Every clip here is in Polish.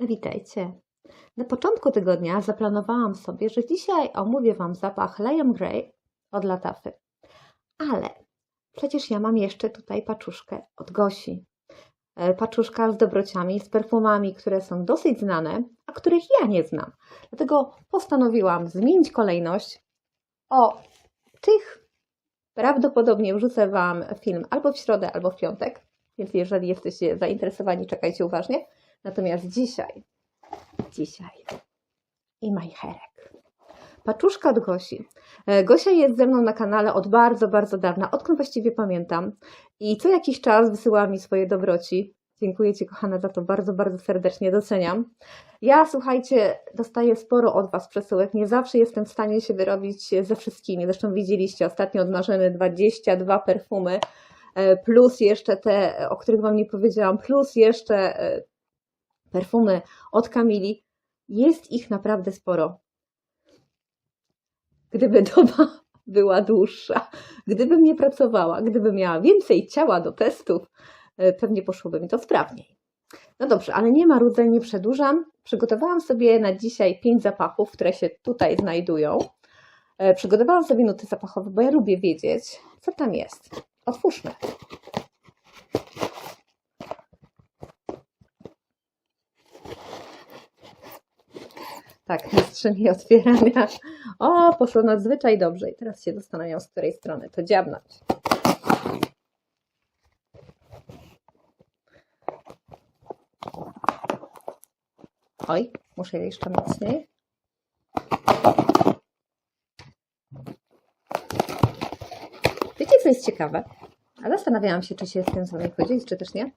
Witajcie. Na początku tygodnia zaplanowałam sobie, że dzisiaj omówię Wam zapach Liam Grey od Latafy. Ale przecież ja mam jeszcze tutaj paczuszkę od Gosi. E, Paczuszka z dobrociami, z perfumami, które są dosyć znane, a których ja nie znam. Dlatego postanowiłam zmienić kolejność. O tych prawdopodobnie wrzucę Wam film albo w środę, albo w piątek. Więc jeżeli jesteście zainteresowani, czekajcie uważnie. Natomiast dzisiaj, dzisiaj i majcherek. Paczuszka od Gosi. E, Gosia jest ze mną na kanale od bardzo, bardzo dawna, odkąd właściwie pamiętam. I co jakiś czas wysyła mi swoje dobroci. Dziękuję Ci, kochana, za to bardzo, bardzo serdecznie doceniam. Ja, słuchajcie, dostaję sporo od Was przesyłek. Nie zawsze jestem w stanie się wyrobić ze wszystkimi. Zresztą widzieliście, ostatnio od Marzyny 22 perfumy, plus jeszcze te, o których Wam nie powiedziałam, plus jeszcze e, perfumy od Kamili. Jest ich naprawdę sporo. Gdyby doba była dłuższa, gdybym nie pracowała, gdybym miała więcej ciała do testów, e, pewnie poszłoby mi to sprawniej. No dobrze, ale nie marudzę, nie przedłużam. Przygotowałam sobie na dzisiaj pięć zapachów, które się tutaj znajdują. E, Przygotowałam sobie nuty zapachowe, bo ja lubię wiedzieć, co tam jest. Otwórzmy. Tak, mistrzyni otwierania. O, poszło nadzwyczaj dobrze. I teraz się zastanawiam, z której strony to dziabnąć. Oj, muszę jeszcze mocniej. Wiecie, co jest ciekawe? A zastanawiałam się, czy się z tym z wami podzielić, czy też nie.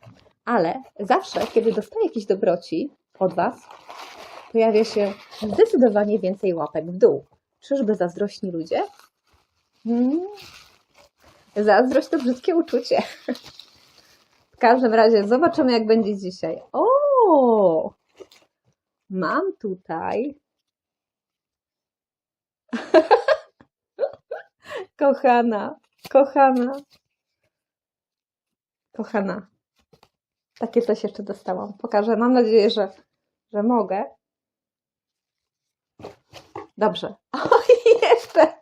Ale zawsze, kiedy dostaję jakieś dobroci od Was, pojawia się zdecydowanie więcej łapek w dół. Czyżby zazdrośni ludzie? Hmm. Zazdrość to brzydkie uczucie. W każdym razie zobaczymy, jak będzie dzisiaj. O! Mam tutaj. kochana, kochana, kochana. Takie coś jeszcze dostałam. Pokażę. Mam nadzieję, że, że mogę. Dobrze. Oj, jeszcze.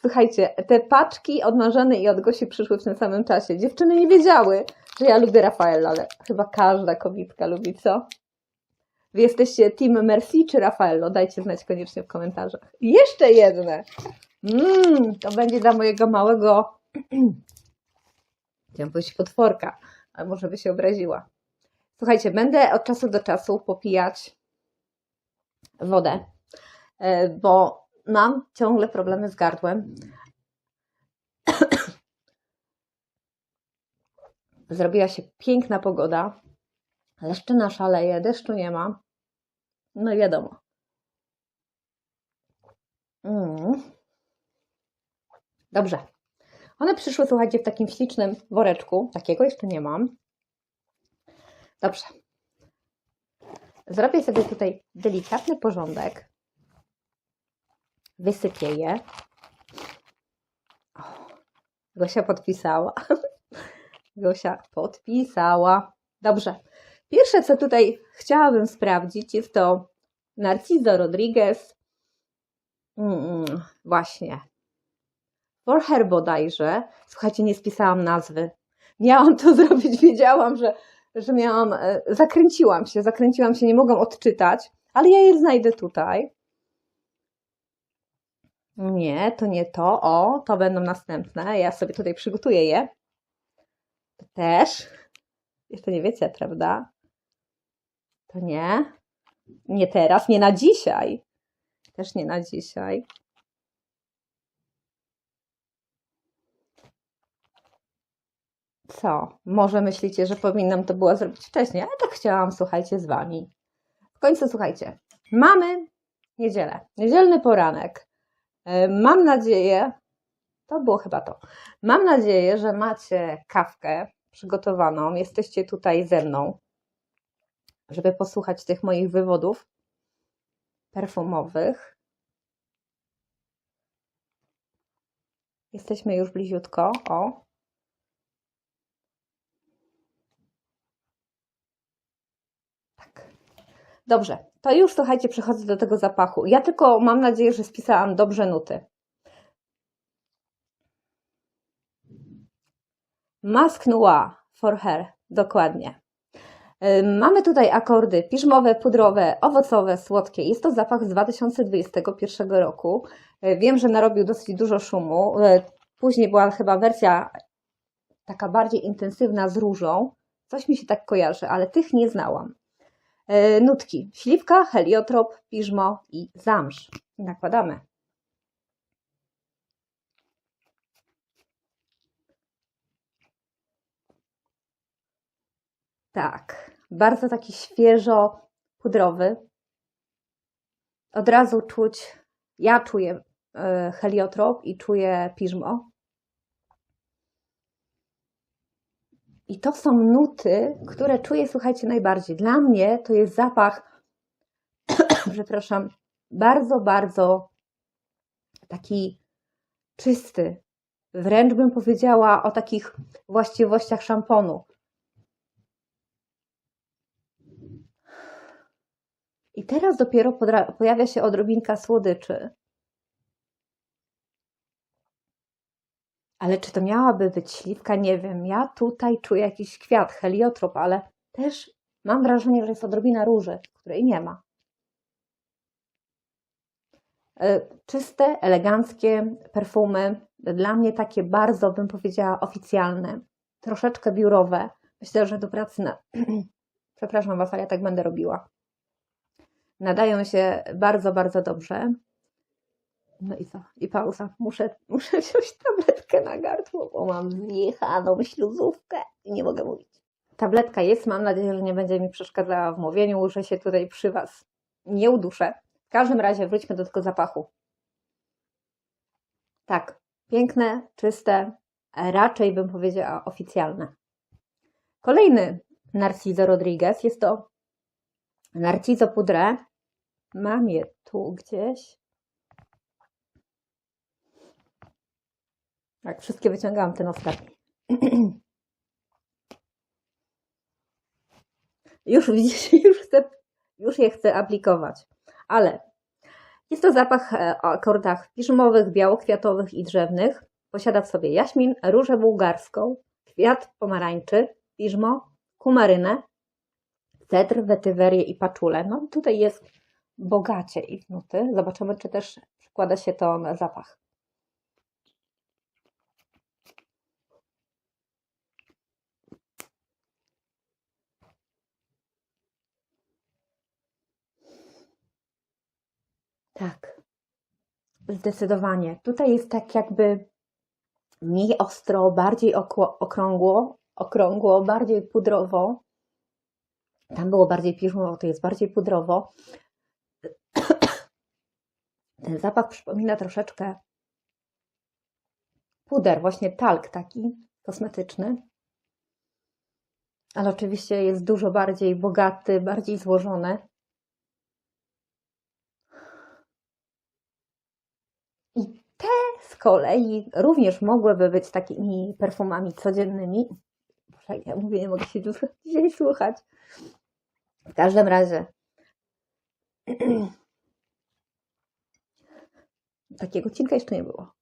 Słuchajcie, te paczki od Marzeny i od Gosi przyszły w tym samym czasie. Dziewczyny nie wiedziały, że ja lubię Rafaela, ale chyba każda kobitka lubi, co? Wy jesteście Team czy Raffaello? Dajcie znać koniecznie w komentarzach. Jeszcze jedne. Mmm, to będzie dla mojego małego chciałam powiedzieć potworka, ale może by się obraziła. Słuchajcie, będę od czasu do czasu popijać wodę, e, bo mam ciągle problemy z gardłem. Zrobiła się piękna pogoda. Leszczyna szaleje, deszczu nie ma. No i wiadomo. Mm. Dobrze. One przyszły, słuchajcie, w takim ślicznym woreczku. Takiego jeszcze nie mam. Dobrze. Zrobię sobie tutaj delikatny porządek. Wysypię je. O, Gosia podpisała. Gosia podpisała. Dobrze. Pierwsze, co tutaj chciałabym sprawdzić, jest to Narciso Rodriguez. Mm, właśnie. For Her bodajże. Słuchajcie, nie spisałam nazwy. Miałam to zrobić, wiedziałam, że, że miałam. e, Zakręciłam się, zakręciłam się, nie mogłam odczytać, ale ja je znajdę tutaj. Nie, to nie to. O, to będą następne. Ja sobie tutaj przygotuję je. Też. Jeszcze nie wiecie, prawda? To nie. Nie teraz, nie na dzisiaj. Też nie na dzisiaj. Co? Może myślicie, że powinnam to było zrobić wcześniej, ale tak chciałam, słuchajcie, z wami. W końcu, słuchajcie, mamy niedzielę, niedzielny poranek. E, Mam nadzieję, to było chyba to. Mam nadzieję, że macie kawkę przygotowaną, jesteście tutaj ze mną, żeby posłuchać tych moich wywodów perfumowych. Jesteśmy już bliziutko. O. Tak. Dobrze. To już słuchajcie, przechodzę do tego zapachu. Ja tylko mam nadzieję, że spisałam dobrze nuty. Mask noir for her. Dokładnie. Mamy tutaj akordy piżmowe, pudrowe, owocowe, słodkie. Jest to zapach z 2021 roku. Y, Wiem, że narobił dosyć dużo szumu. Y, Później była chyba wersja taka bardziej intensywna z różą. Coś mi się tak kojarzy, ale tych nie znałam. Y, Nutki: śliwka, heliotrop, piżmo i zamrz. Nakładamy. Tak, bardzo taki świeżo pudrowy. Od razu czuć, ja czuję e, heliotrop i czuję piżmo. I to są nuty, które czuję, słuchajcie, najbardziej. Dla mnie to jest zapach, przepraszam, bardzo, bardzo taki czysty. Wręcz bym powiedziała o takich właściwościach szamponu. I teraz dopiero pojawia się odrobinka słodyczy. Ale czy to miałaby być śliwka? Nie wiem. Ja tutaj czuję jakiś kwiat, heliotrop, ale też mam wrażenie, że jest odrobina róży, której nie ma. E, Czyste, eleganckie perfumy, dla mnie takie bardzo, bym powiedziała, oficjalne, troszeczkę biurowe. Myślę, że do pracy na... Przepraszam Was, ale ja tak będę robiła nadają się bardzo, bardzo dobrze. No i co? I pauza. Muszę, muszę wziąć tabletkę na gardło, bo mam zjechaną śluzówkę i nie mogę mówić. Tabletka jest, mam nadzieję, że nie będzie mi przeszkadzała w mówieniu, że się tutaj przy Was nie uduszę. W każdym razie wróćmy do tego zapachu. Tak, piękne, czyste, raczej bym powiedziała oficjalne. Kolejny Narciso Rodriguez jest to Narciso Pudre. Mam je tu gdzieś. Tak, wszystkie wyciągałam ten ostatni. już widzicie, już, chcę, już je chcę aplikować. Ale jest to zapach e, o akordach piżmowych, białokwiatowych i drzewnych. Posiada w sobie jaśmin, różę bułgarską, kwiat pomarańczy, piżmo, kumarynę, cedr, wetywerię i paczulę. No tutaj jest bogacie ich nuty. Zobaczymy, czy też przekłada się to na zapach. Tak, zdecydowanie. Tutaj jest tak jakby mniej ostro, bardziej okrągło, okrągło, bardziej pudrowo. Tam było bardziej piżmowo, to jest bardziej pudrowo. Ten zapach przypomina troszeczkę puder, właśnie talk taki kosmetyczny. Ale oczywiście jest dużo bardziej bogaty, bardziej złożony. I te z kolei również mogłyby być takimi perfumami codziennymi. Boże, ja mówię, nie mogę się dzisiaj słuchać. W każdym razie takiego cinka jeszcze nie było.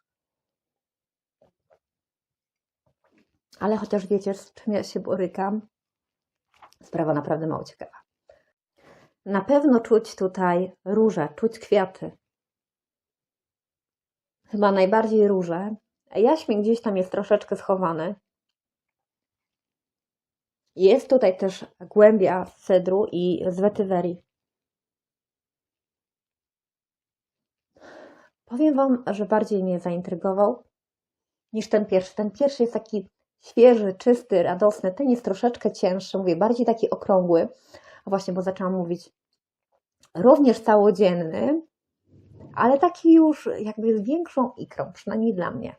Ale chociaż wiecie, z czym ja się borykam, sprawa naprawdę mało ciekawa. Na pewno czuć tutaj róże, czuć kwiaty. Chyba najbardziej róże. Jaśmin gdzieś tam jest troszeczkę schowany. Jest tutaj też głębia z cedru i z wetywerii. Powiem Wam, że bardziej mnie zaintrygował niż ten pierwszy. Ten pierwszy jest taki świeży, czysty, radosny. Ten jest troszeczkę cięższy, mówię, bardziej taki okrągły. A właśnie, bo zaczęłam mówić, również całodzienny, ale taki już jakby z większą ikrą, przynajmniej dla mnie.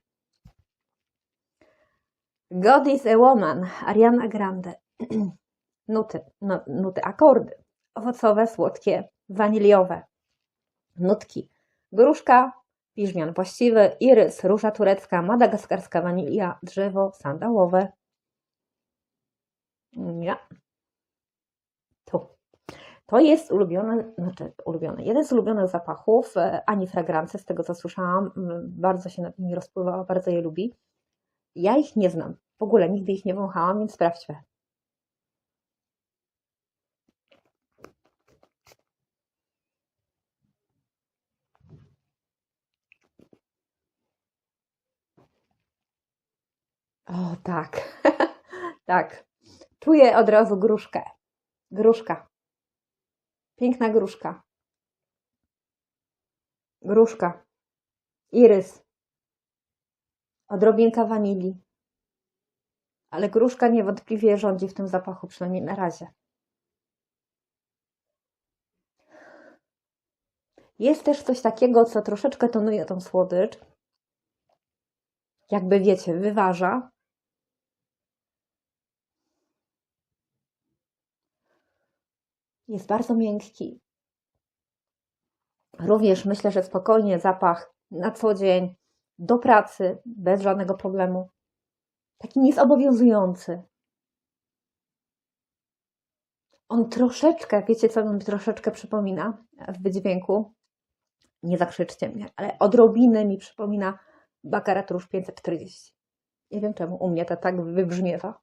God is a Woman, Ariana Grande. Nuty, no, nuty, akordy. Owocowe, słodkie, waniliowe. Nutki. Gruszka, piżmian właściwy, irys, róża turecka, madagaskarska wanilia, drzewo sandałowe. Ja. Tu. To jest ulubiony, znaczy ulubiony, jeden z ulubionych zapachów e, Ani Fragrance, z tego co słyszałam, bardzo się nad nimi rozpływała, bardzo je lubi. Ja ich nie znam, w ogóle nigdy ich nie wąchałam, więc sprawdźmy. O tak, tak. Czuję od razu gruszkę. Gruszka. Piękna gruszka. Gruszka. Irys. Odrobinka wanilii. Ale gruszka niewątpliwie rządzi w tym zapachu, przynajmniej na razie. Jest też coś takiego, co troszeczkę tonuje tą słodycz. Jakby wiecie, wyważa. Jest bardzo miękki. Również myślę, że spokojnie zapach na co dzień, do pracy, bez żadnego problemu. Taki niezobowiązujący. On troszeczkę, wiecie co mi troszeczkę przypomina w wydźwięku? Nie zakrzyczcie mnie, ale odrobinę mi przypomina Baccarat Rouge 540. Nie wiem czemu u mnie to tak wybrzmiewa.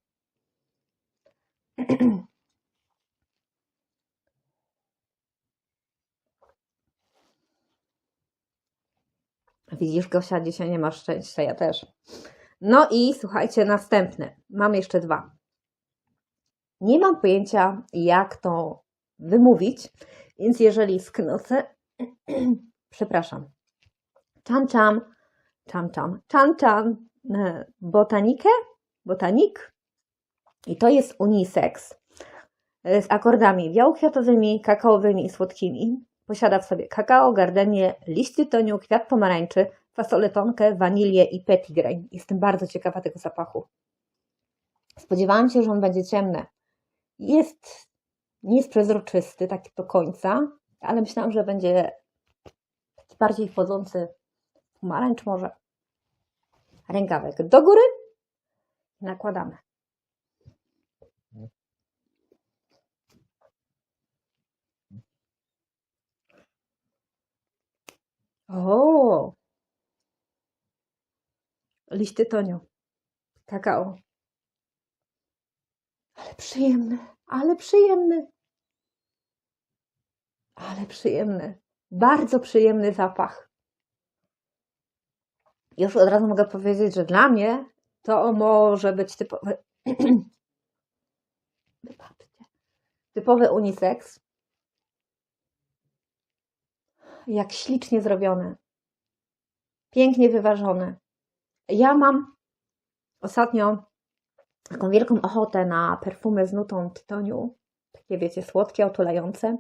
Widzisz, Gosia, dzisiaj nie masz szczęścia, ja też. No i słuchajcie, następne. Mam jeszcze dwa. Nie mam pojęcia, jak to wymówić, więc jeżeli sknocę, przepraszam, czam czam, czam czam, czam czam, e, botanikę, botanik i to jest unisex e, z akordami białokwiatowymi, kakaowymi i słodkimi. Posiada w sobie kakao, gardenię, liść tytoniu, kwiat pomarańczy, fasolę tonkę, wanilię i petitgrain. Jestem bardzo ciekawa tego zapachu. Spodziewałam się, że on będzie ciemny. Jest, nie jest przezroczysty, taki do końca, ale myślałam, że będzie taki bardziej wchodzący pomarańcz może. Rękawek do góry, nakładamy. O! Liść tytoniu, kakao. Ale przyjemny, ale przyjemny. Ale przyjemny. Bardzo przyjemny zapach. Już od razu mogę powiedzieć, że dla mnie to może być typowy. Typowy unisex. Jak ślicznie zrobione. Pięknie wyważone. Ja mam ostatnio taką wielką ochotę na perfumy z nutą tytoniu. Takie, wiecie, słodkie, otulające,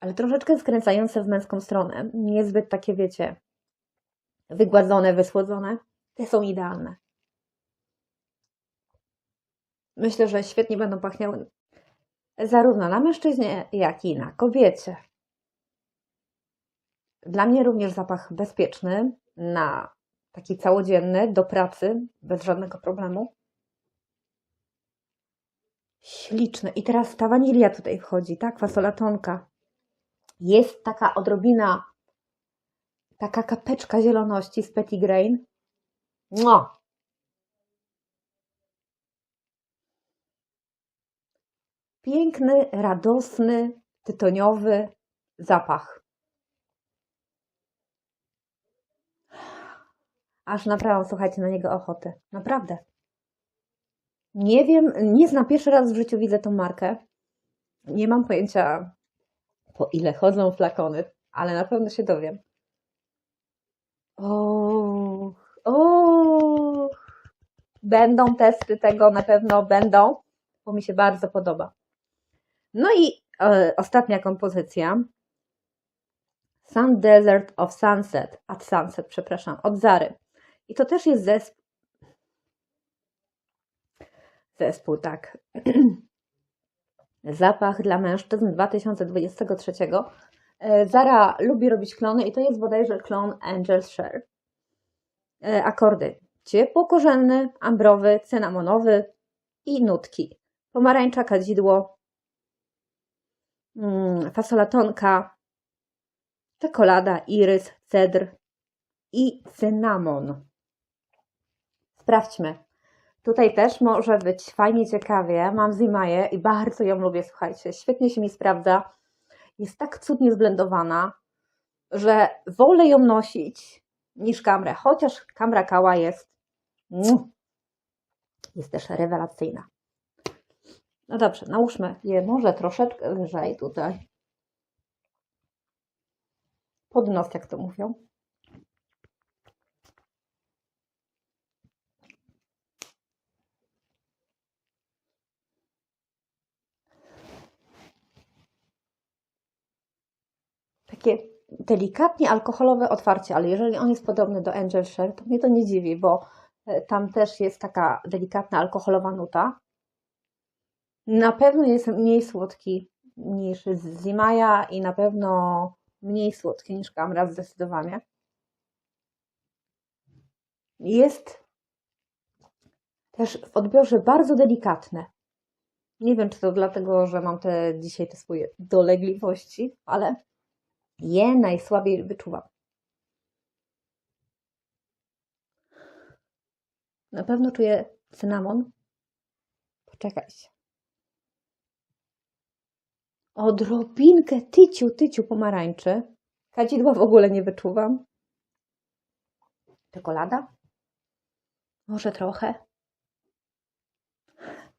ale troszeczkę skręcające w męską stronę. Niezbyt takie, wiecie, wygładzone, wysłodzone. Te są idealne. Myślę, że świetnie będą pachniały zarówno na mężczyźnie, jak i na kobiecie. Dla mnie również zapach bezpieczny na taki całodzienny, do pracy, bez żadnego problemu. Śliczne. I teraz ta wanilia tutaj wchodzi, tak? Fasola tonka. Jest taka odrobina, taka kapeczka zieloności z Petit Grain. No. Piękny, radosny, tytoniowy zapach. Aż naprawdę, słuchajcie, na niego ochotę. Naprawdę. Nie wiem, nie znam, pierwszy raz w życiu widzę tą markę. Nie mam pojęcia, po ile chodzą flakony, ale na pewno się dowiem. O, o, będą testy tego, na pewno będą, bo mi się bardzo podoba. No i e, ostatnia kompozycja. Sun Desert of Sunset, at Sunset, przepraszam, od Zary. I to też jest zespół. Zespół, tak. Zapach dla mężczyzn 2023. E, Zara lubi robić klony i to jest bodajże klon Angel's Share. E, akordy ciepło-korzenny, ambrowy, cynamonowy i nutki. Pomarańcza, kadzidło, mm, fasola tonka, czekolada, irys, cedr i cynamon. Sprawdźmy. Tutaj też może być fajnie ciekawie. Mam Zimaję i bardzo ją lubię, słuchajcie. Świetnie się mi sprawdza. Jest tak cudnie zblendowana, że wolę ją nosić niż kamrę. Chociaż kamra kała jest, jest też rewelacyjna. No dobrze, nałóżmy je może troszeczkę lżej tutaj. Pod nos, jak to mówią. Takie delikatnie alkoholowe otwarcie, ale jeżeli on jest podobny do Angel Share, to mnie to nie dziwi, bo e, tam też jest taka delikatna alkoholowa nuta. Na pewno jest mniej słodki niż z Zimaja i na pewno mniej słodki niż Kamra zdecydowanie. Jest też w odbiorze bardzo delikatne. Nie wiem, czy to dlatego, że mam te dzisiaj te swoje dolegliwości, ale je najsłabiej wyczuwam. Na pewno czuję cynamon. Poczekajcie. Odrobinkę tyciu, tyciu pomarańczy. Kadzidła w ogóle nie wyczuwam. Czekolada? Może trochę.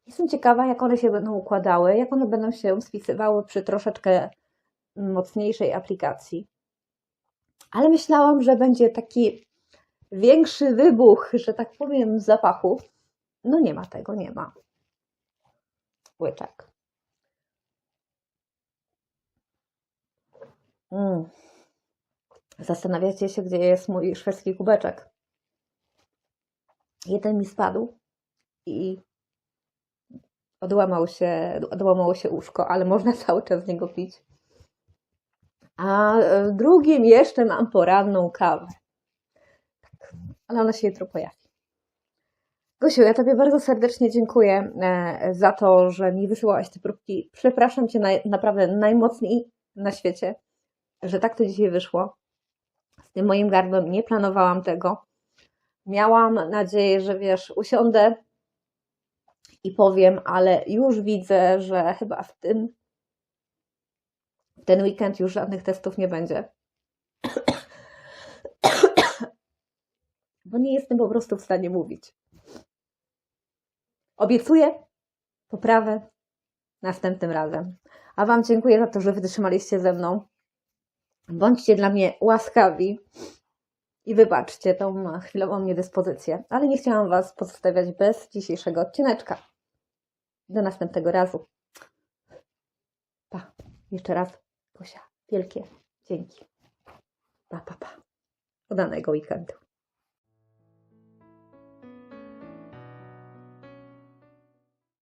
Jestem ciekawa, jak one się będą układały, jak one będą się spisywały przy troszeczkę mocniejszej aplikacji. Ale myślałam, że będzie taki większy wybuch, że tak powiem, zapachu. No nie ma tego, nie ma. Łyczek. Mm. Zastanawiacie się, gdzie jest mój szwedzki kubeczek. Jeden mi spadł i odłamał się, odłamało się uszko, ale można cały czas z niego pić. A w drugim jeszcze mam poranną kawę. Tak, ale ona się jutro pojawi. Gosiu, ja Tobie bardzo serdecznie dziękuję e, za to, że mi wysyłałaś te próbki. Przepraszam Cię naj, naprawdę najmocniej na świecie, że tak to dzisiaj wyszło. Z tym moim gardłem nie planowałam tego. Miałam nadzieję, że wiesz, usiądę i powiem, ale już widzę, że chyba w tym ten weekend już żadnych testów nie będzie. Bo nie jestem po prostu w stanie mówić. Obiecuję poprawę następnym razem. A Wam dziękuję za to, że wytrzymaliście ze mną. Bądźcie dla mnie łaskawi i wybaczcie tą chwilową niedyspozycję. Ale nie chciałam Was pozostawiać bez dzisiejszego odcineczka. Do następnego razu. Pa. Jeszcze raz. Gosia, wielkie dzięki. Pa, pa, pa. Udanego weekendu.